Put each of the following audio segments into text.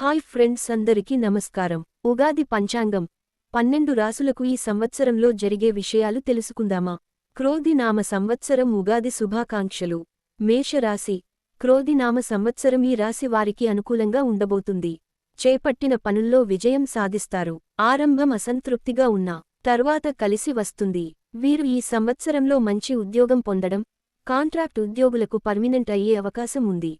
Hi friends అందరికీ నమస్కారం. ఉగాది పంచాంగం. పన్నెండు రాసులకు ఈ సంవత్సరంలో జరిగే విషయాలు తెలుసుకుందామా? క్రోధినామ సంవత్సరం ఉగాది శుభాకాంక్షలు. మేషరాశి. క్రోధినామ సంవత్సరం ఈ రాశి వారికి అనుకూలంగా ఉండబోతుంది. చేపట్టిన పనుల్లో విజయం సాధిస్తారు. ఆరంభం అసంతృప్తిగా ఉన్నా తర్వాత కలిసి వస్తుంది. వీరు ఈ సంవత్సరంలో మంచి ఉద్యోగం పొందడం కాంట్రాక్ట్ ఉద్యోగులకు పర్మినెంట్ అయ్యే అవకాశం ఉంది.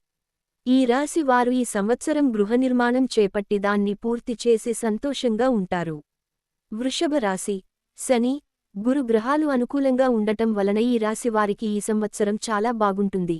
ఈ రాశి వారు ఈ సంవత్సరం గృహ నిర్మాణం చేపట్టి దాన్ని పూర్తి చేసి సంతోషంగా ఉంటారు. వృషభ రాశి శని గురు గ్రహాలు అనుకూలంగా ఉండటం వలన ఈ రాశి వారికి ఈ సంవత్సరం చాలా బాగుంటుంది.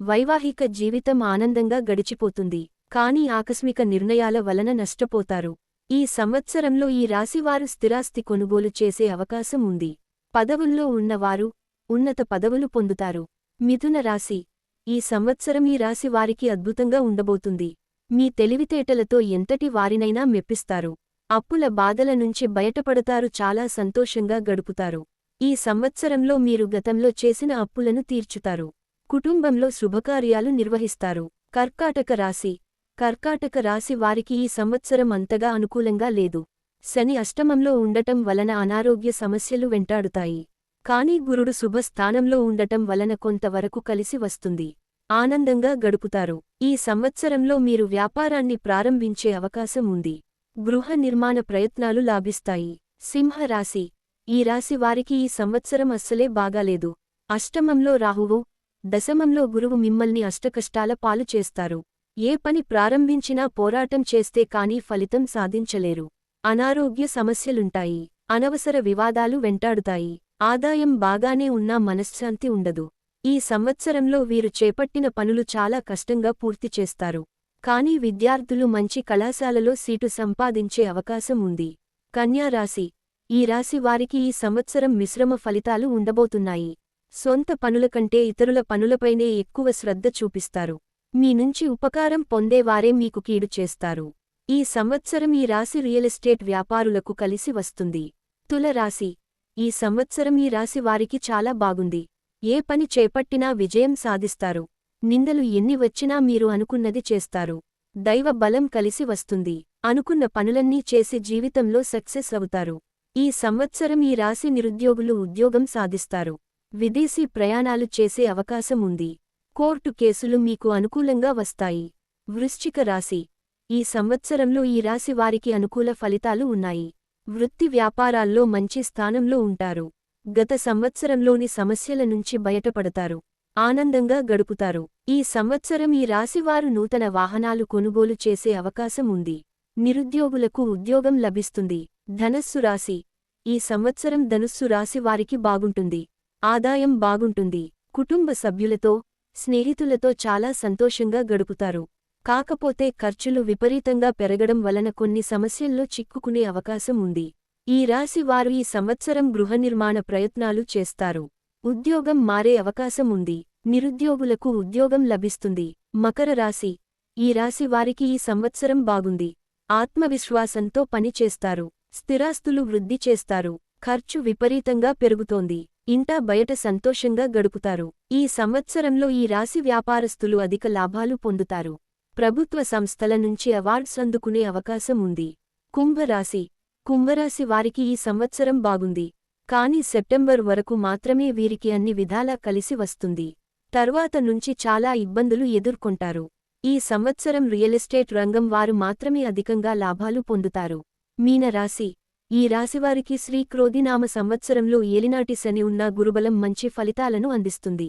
వైవాహిక జీవితం ఆనందంగా గడిచిపోతుంది కానీ ఆకస్మిక నిర్ణయాల వలన నష్టపోతారు. ఈ సంవత్సరంలో ఈ రాశివారు స్థిరాస్తి కొనుగోలు చేసే అవకాశం ఉంది. పదవుల్లో ఉన్నవారు ఉన్నత పదవులు పొందుతారు. మిథున రాశి ఈ సంవత్సరం ఈ రాశి వారికి అద్భుతంగా ఉండబోతుంది. మీ తెలివితేటలతో ఎంతటి వారినైనా మెప్పిస్తారు. అప్పుల బాధల నుంచి బయటపడతారు చాలా సంతోషంగా గడుపుతారు. ఈ సంవత్సరంలో మీరు గతంలో చేసిన అప్పులను తీర్చుతారు. కుటుంబంలో శుభకార్యాలు నిర్వహిస్తారు. కర్కాటక రాశి. కర్కాటక రాశి వారికి ఈ సంవత్సరం అంతగా అనుకూలంగా లేదు. శని అష్టమంలో ఉండటం వలన అనారోగ్య సమస్యలు వెంటాడుతాయి. కానీ గురుడు శుభస్థానంలో ఉండటం వలన కొంతవరకు కలిసి వస్తుంది. ఆనందంగా గడుపుతారు. ఈ సంవత్సరంలో మీరు వ్యాపారాన్ని ప్రారంభించే అవకాశం ఉంది. గృహ నిర్మాణ ప్రయత్నాలు లాభిస్తాయి. సింహరాశి ఈ రాశి వారికి ఈ సంవత్సరం అస్సలే బాగాలేదు. అష్టమంలో రాహువు దశమంలో గురువు మిమ్మల్ని అష్టకష్టాల పాలు చేస్తారు. ఏ పని ప్రారంభించినా పోరాటం చేస్తే కానీ ఫలితం సాధించలేరు. అనారోగ్య సమస్యలుంటాయి. అనవసర వివాదాలు వెంటాడుతాయి. ఆదాయం బాగానే ఉన్నా మనశ్శాంతి ఉండదు. ఈ సంవత్సరంలో వీరు చేపట్టిన పనులు చాలా కష్టంగా పూర్తి చేస్తారు. కానీ విద్యార్థులు మంచి కళాశాలలో సీటు సంపాదించే అవకాశం ఉంది. కన్యారాశి ఈ రాశి వారికి ఈ సంవత్సరం మిశ్రమ ఫలితాలు ఉండబోతున్నాయి. సొంత పనుల కంటే ఇతరుల పనులపైనే ఎక్కువ శ్రద్ధ చూపిస్తారు. మీ నుంచి ఉపకారం పొందేవారే మీకు కీడు చేస్తారు. ఈ సంవత్సరం ఈ రాశి రియల్ ఎస్టేట్ వ్యాపారులకు కలిసి వస్తుంది. తుల రాశి. ఈ సంవత్సరం ఈ రాశి వారికి చాలా బాగుంది. ఏ పని చేపట్టినా విజయం సాధిస్తారు. నిందలు ఎన్ని వచ్చినా మీరు అనుకున్నది చేస్తారు. దైవ బలం కలిసి వస్తుంది. అనుకున్న పనులన్నీ చేసి జీవితంలో సక్సెస్ అవుతారు. ఈ సంవత్సరం ఈ రాశి నిరుద్యోగులు ఉద్యోగం సాధిస్తారు. విదేశీ ప్రయాణాలు చేసే అవకాశం ఉంది. కోర్టు కేసులు మీకు అనుకూలంగా వస్తాయి. వృశ్చిక రాశి. ఈ సంవత్సరంలో ఈ రాశి వారికి అనుకూల ఫలితాలు ఉన్నాయి. వృత్తి వ్యాపారాల్లో మంచి స్థానంలో ఉంటారు. గత సంవత్సరంలోని సమస్యల నుంచి బయటపడతారు. ఆనందంగా గడుపుతారు. ఈ సంవత్సరం ఈ రాశివారు నూతన వాహనాలు కొనుగోలు చేసే అవకాశం ఉంది. నిరుద్యోగులకు ఉద్యోగం లభిస్తుంది. ధనస్సు రాశి. ఈ సంవత్సరం ధనుస్సు రాశి వారికి బాగుంటుంది. ఆదాయం బాగుంటుంది. కుటుంబ సభ్యులతో స్నేహితులతో చాలా సంతోషంగా గడుపుతారు. కాకపోతే ఖర్చులు విపరీతంగా పెరగడం వలన కొన్ని సమస్యల్లో చిక్కుకునే అవకాశం ఉంది. ఈ రాశి వారు ఈ సంవత్సరం గృహ నిర్మాణ ప్రయత్నాలు చేస్తారు. ఉద్యోగం మారే అవకాశం ఉంది. నిరుద్యోగులకు ఉద్యోగం లభిస్తుంది. మకర రాశి. ఈ రాశి వారికి ఈ సంవత్సరం బాగుంది. ఆత్మవిశ్వాసంతో పనిచేస్తారు స్థిరాస్తులు వృద్ధి చేస్తారు. ఖర్చు విపరీతంగా పెరుగుతోంది. ఇంటా బయట సంతోషంగా గడుపుతారు. ఈ సంవత్సరంలో ఈ రాశి వ్యాపారస్తులు అధిక లాభాలు పొందుతారు. ప్రభుత్వ సంస్థల నుంచి అవార్డ్స్ అందుకునే అవకాశం ఉంది. కుంభరాశి. కుంభరాశి వారికి ఈ సంవత్సరం బాగుంది. కాని సెప్టెంబర్ వరకు మాత్రమే వీరికి అన్ని విధాలా కలిసి వస్తుంది. తర్వాత నుంచి చాలా ఇబ్బందులు ఎదుర్కొంటారు. ఈ సంవత్సరం రియల్ ఎస్టేట్ రంగం వారు మాత్రమే అధికంగా లాభాలు పొందుతారు. మీనరాశి ఈ రాశివారికి శ్రీ క్రోధినామ సంవత్సరంలో ఏలినాటి శని ఉన్న గురుబలం మంచి ఫలితాలను అందిస్తుంది.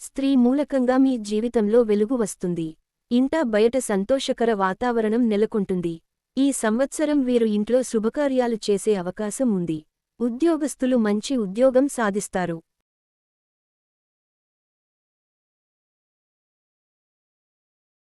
స్త్రీ మూలకంగా మీ జీవితంలో వెలుగు వస్తుంది. ఇంటా బయట సంతోషకర వాతావరణం నెలకొంటుంది. ఈ సంవత్సరం వీరు ఇంట్లో శుభకార్యాలు చేసే అవకాశం ఉంది. ఉద్యోగస్తులు మంచి ఉద్యోగం సాధిస్తారు.